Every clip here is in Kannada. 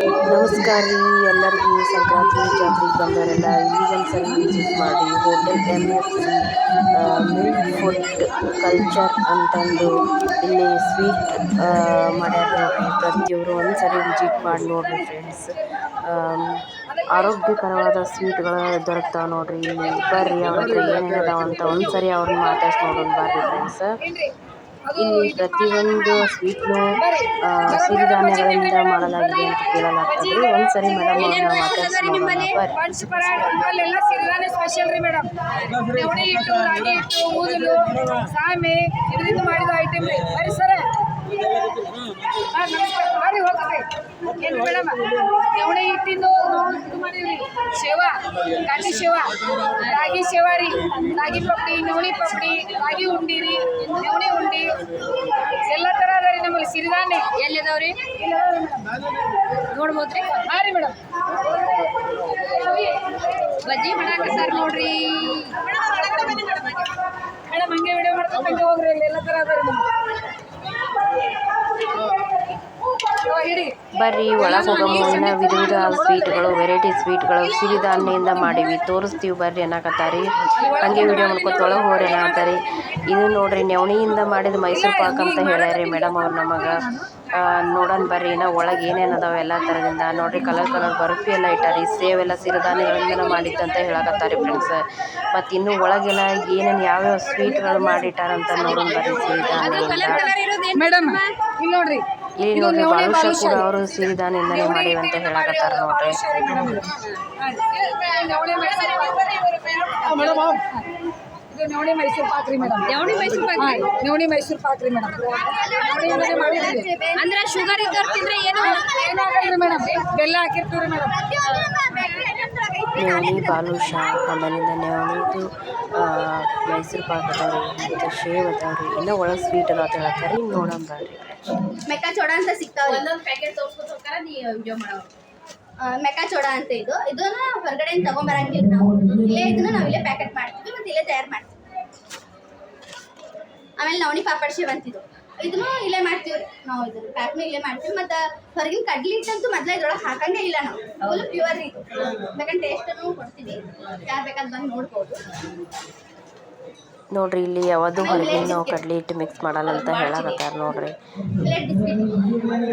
ನಮಸ್ಕಾರ ರೀ ಎಲ್ಲರಿಗೂ. ಸಂಕ್ರಾಂತಿ ಜಾತ್ರೆಗೆ ಬಂದವರೆಲ್ಲ ಇಲ್ಲಿಗೆ ಒಂದ್ಸಲ ವಿಸಿಟ್ ಮಾಡಿ hotel M F C milk food culture ಅಂತಂದು ಇಲ್ಲಿ ಸ್ವೀಟ್ ಮಾಡ್ಯಾರ ಪ್ರತಿಯೊಬ್ಬರು ಒಂದ್ಸರಿ ವಿಸಿಟ್ ಮಾಡಿ ನೋಡ್ರಿ ಫ್ರೆಂಡ್ಸ್ ಆರೋಗ್ಯಕರವಾದ ಸ್ವೀಟ್ಗಳು ದೊರಕ್ತಾವೆ ನೋಡ್ರಿ ಇಲ್ಲಿ. ಬರ್ರಿ ಅವ್ರ ಹತ್ರ ಏನೇನು ಅದಾವ ಅಂತ ಒಂದ್ಸರಿ ಅವ್ರನ್ನ ಮಾತಾಡ್ಸಿ ನೋಡೋಣ ಬರ್ರಿ ಫ್ರೆಂಡ್ಸ್ ಇಲ್ಲಿ ಪ್ರತಿಯೊಂದು ಸ್ವೀಟ್ನು ಸಿರಿಧಾನ್ಯಗಳಿಂದ ಮಾಡಲಾಗಿದೆ ಅಂತ ಕೇಳಲಾಗ್ತದೆ. ಒಂದ್ ಒಂದ್ಸರಿ ಮೇಡಮ್ ಅವ್ರನ್ನ ಮಾತಾಡ್ಸಿ ನೋಡೋಣ ಬರ್ರಿ ಸಿರಿಧಾನ್ಯ ಸ್ಪೆಷಲ್ ರೀ ಮೇಡಮ್ ನವಣೆ ಹಿಟ್ಟು ರಾಗಿ ಹಿಟ್ಟು ಊದಲು ಸಾಮೆ ಇದರಿಂದ ಮಾಡಿದ ಐಟಮ್ ರೀ. ಬರ್ರಿ ಸರ ಹಾಂ ನಮಸ್ಕಾರ ಬರ್ರಿ ಹೋಗ್ರಿ ಏನು ಮೇಡಮ್ ನವಣೆ ಹಿಟ್ಟಿಂದು ಇದು ಮಾಡೀವಿ ಶೇವ ಕಾಟಿ ಶೇವ ರಾಗಿ ಶೇವ ರೀ ರಾಗಿ ಪಪ್ಪಡಿ ನವಣಿ ಪಪ್ಪಡಿ ರಾಗಿ ಉಂಡಿ ರೀ ನವಣೆ ಉಂಡಿ ಎಲ್ಲ ಥರ ಅದ ರೀ ನಮ್ಮಲ್ಲಿ ಸಿರಿಧಾನ್ಯ. ಎಲ್ಲಿದಾವ್ರಿ? ನೋಡ್ಬೋದ್ರಿ? ಹಾಂ ರೀ ಮೇಡಮ್. ಬಜ್ಜಿ ಮಾಡಾಕತ್ತಾರ ನೋಡ್ರಿ. ಮೇಡಮ್ ಹಂಗೆ ವಿಡಿಯೋ ಮಾಡ್ಕೊಂಡು ಹಂಗೆ ಹೋಗ್ರಿ ಅಲ್ಲಿ ಎಲ್ಲ ಥರ ಅದ ರೀ ಬರ್ರಿ ಒಳಗೆ ಹೋಗೋ ಮುನ್ನ ವಿಧ ವಿಧ ಸ್ವೀಟ್ಗಳು ವೆರೈಟಿ ಸ್ವೀಟ್ಗಳು ಸಿರಿಧಾನ್ಯದಿಂದ ಮಾಡೀವಿ ತೋರಿಸ್ತೀವಿ ಬರ್ರಿ ಅನ್ನಕತ್ತಾರಿ. ಹಂಗೆ ವಿಡಿಯೋ ಮಾಡ್ಕೊತ ಒಳಗೆ ಹೋಗ್ರಿ ಅನ್ನಕತ್ತಾರಿ. ಇದು ನೋಡ್ರಿ ನೆವಣಿಯಿಂದ ಮಾಡಿದ ಮೈಸೂರು ಪಾಕ್ ಅಂತ ಹೇಳ್ಯಾರಿ ಮೇಡಮ್ ಅವ್ರು ನಮಗೆ. ನೋಡೋಣ ಬರ್ರಿ ನಾ ಒಳಗೆ ಏನೇನು ಅದಾವೆ ಎಲ್ಲ ಥರದಿಂದ ನೋಡ್ರಿ ಕಲರ್ ಕಲರ್ ಬರ್ಫಿ ಎಲ್ಲ ಇಟ್ಟಾರಿ. ಸೇವೆಲ್ಲ ಎಲ್ಲ ಸಿರಿಧಾನ್ಯಗಳಿಂದ ಮಾಡಿದ್ದಂತ ಹೇಳಕತ್ತಾರಿ ಫ್ರೆಂಡ್ಸ್. ಮತ್ತು ಇನ್ನು ಒಳಗೆಲ್ಲ ಏನೇನು ಯಾವ್ಯಾವ ಸ್ವೀಟ್ಗಳು ಮಾಡಿಟ್ಟಾರಂತ ನೋಡೋಣ ಬರ್ರಿ ಸಿರಿಧಾನ್ಯ ಮೇಡಮ್ ಇಲ್ಲಿ ನೋಡ್ರಿ. ಇಲ್ಲಿ ನೋಡ್ರಿ ಬಾಲುಷ ಕೂಡ ಅವರು ಸಿರಿಧಾನ್ಯದಿಂದನೇ ಮಾಡಿವಿ ಅಂತ ಹೇಳಕತ್ತಾರ ನೋಡ್ರಿ. ನವಣೆ ಮೈಸೂರು ಪಾಕ್ರಿ ಮೇಡಮ್. ನವಣಿ ಮೈಸೂರು ಪಾಕ್ರಿ? ನವಣಿ ಮೈಸೂರು ಪಾಕ್ರಿ ಮೇಡಮ್. ನವಣೆಯಿಂದನೇ ಮಾಡಿದ್ವಿ ಅಂದ್ರೆ ಶುಗರ್ ಇದ್ದವ್ರು ತಿಂದ್ರೆ ಏನು ಏನಾಗಲ್ರಿ ಮೇಡಮ್? ಬೆಲ್ಲ ಹಾಕಿರ್ತೀವಿ ರೀ ಮೇಡಮ್ ನವಣಿ ಬಾದುಷಾ ಆಮೇಲಿಂದ ನವಣಿದು ಮೈಸೂರು ಪಾಕ್ ಅದಾವ್ರಿ ಮತ್ತು ಶೇವ್ ಅದಾವ್ರಿ ಎಲ್ಲ ಒಳಗೆ ಸ್ವೀಟ್ ಅದಾವ ಅಂತ ರೀ ಇನ್ನು ನೋಡೋಣ ಬರ್ರಿ ಮೆಕ್ಕಾಚೋಳ ಅಂತ ಸಿಗ್ತಾವೆ ಒಂದೊಂದು ಪ್ಯಾಕೆಟ್ ಹೋಗ್ತಾರ? ನೀ ವಿಡಿಯೋ ಮಾಡೋರು ಮೆಕ್ಕಾಚೋಳ ಅಂತ ಇದು. ಇದನ್ನ ಹೊರಗಡೆ ತಗೊಂಬರಂಗಿಲ್ಲ ನಾವು. ಇಲ್ಲೇ ಇದನ್ನ ನಾವು ಇಲ್ಲೇ ಪ್ಯಾಕೆಟ್ ಮಾಡ್ತೀವಿ ಮತ್ತು ಇಲ್ಲೇ ತಯಾರು ಮಾಡ್ತೀವಿ. ಆಮೇಲೆ ನವಣಿ ಪಾಪಡ್ ಶೇವ್ ಅಂತಿದ್ದು ಇದನ್ನು ಇಲ್ಲೇ ಮಾಡ್ತೀವಿ. ನಾವು ಇದನ್ನ ಪ್ಯಾಕ್ನು ಇಲ್ಲೇ ಮಾಡ್ತೀವಿ. ಮತ್ತು ಹೊರಗಿನ ಕಡ್ಲಿ ಹಿಟ್ಟಂತೂ ಮೊದಲೇ ಇದ್ರೊಳಗೆ ಹಾಕಂಗೇ ಇಲ್ಲ ನಾವು. ಫುಲ್ ಪ್ಯೂರ್ ಇದು ಬೇಕಂದ್ರೆ ಟೇಸ್ಟನ್ನು ಕೊಡ್ತೀವಿ. ಯಾರು ಬೇಕಾದ್ರೆ ಬಂದು ನೋಡ್ಬೋದು. ನೋಡ್ರಿ ಇಲ್ಲಿ ಯಾವುದು ಹೊರಗಿನ ನಾವು ಕಡ್ಲಿ ಹಿಟ್ಟು ಮಿಕ್ಸ್ ಮಾಡಲ್ಲ ಅಂತ ಹೇಳಕತ್ತಾರ ನೋಡ್ರಿ.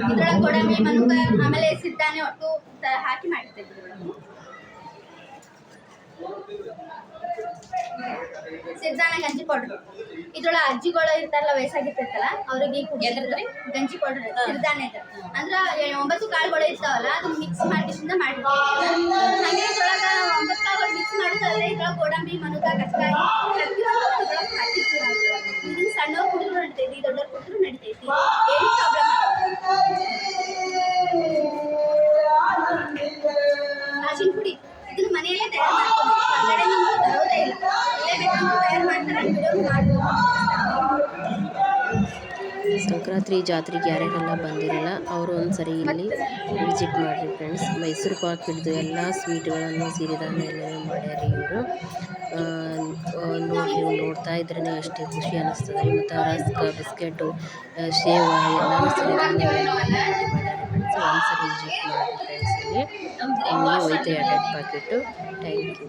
ಇದ್ರೊಳಗೆ ಗೋಡಂಬಿ ಮನುಕ ಆಮೇಲೆ ಸಿದ್ದಾನೆ ಒಟ್ಟು ಹಾಕಿ ಮಾಡಿರ್ತೀವಿ ಸಿದ್ದಾನ ಗಂಜಿ ಪೌಡ್ರ್ ಇದ್ರೊಳ ಅಜ್ಜಿಗಳು ಇರ್ತಾರಲ್ಲ ವಯಸ್ಸಾಗಿರ್ತೈತಲ್ಲ ಅವ್ರಿಗೆ ಕುಡಿಯೋದ್ರಿ ಗಂಜಿ ಪೌಡ್ರ್ ಸಿರಿಧಾನ್ಯದ ಅಂದ್ರ ಎ- ಒಂಬತ್ತು ಕಾಳುಗಳು ಇರ್ತಾವಲ್ಲ ಅದನ್ನ ಮಿಕ್ಸ್ ಮಾಡಿಸಿಂದ ಮಾಡ್ತೀವಿ. ಹಾಗೆ ಇದ್ರೊಳಗೆ ಒಂಬತ್ತು ಕಾಳುಗಳು ಮಿಕ್ಸ್ ಮಾಡಿದ್ರೆ ಇದ್ರೊಳಗೆ ಗೋಡಂಬಿ ಮನುಕ ಕಚ್ಕಾಯಿ ಸಂಕ್ರಾಂತಿ ಜಾತ್ರೆಗೆ ಯಾರ್ಯಾರೆಲ್ಲ ಬಂದಿರಲ್ಲ ಅವರು ಒಂದ್ಸರಿ ಇಲ್ಲಿ ವಿಸಿಟ್ ಮಾಡಿರಿ ಫ್ರೆಂಡ್ಸ್ ಮೈಸೂರು ಪಾಕ್ ಹಿಡಿದು ಎಲ್ಲ ಸ್ವೀಟ್ಗಳನ್ನು ಸಿರಿಧಾನ್ಯ ಎಲ್ಲ ಮಾಡ್ಯಾರ ಇವರು. ನೋಡಿ, ನೀವು ನೋಡ್ತಾ ಇದ್ರೇ ಅಷ್ಟೇ ಖುಷಿ ಅನ್ನಿಸ್ತದೆ ಮತ್ತು ರಸ್ಕ ಬಿಸ್ಕೆಟು ಶೇವ ಎಲ್ಲ ಸಿರಿಧಾನ್ಯಗಳಿಂದ ಮಾಡ್ಯಾರ ಫ್ರೆಂಡ್ಸ್ ಒಂದ್ಸರಿ ವಿಸಿಟ್ ಮಾಡಿರಿ ಫ್ರೆಂಡ್ಸ್ ಇಲ್ಲಿ ಹಿಂಗೆ ಎರಡೆರಡು ಪಾಕೆಟು ಥ್ಯಾಂಕ್ ಯು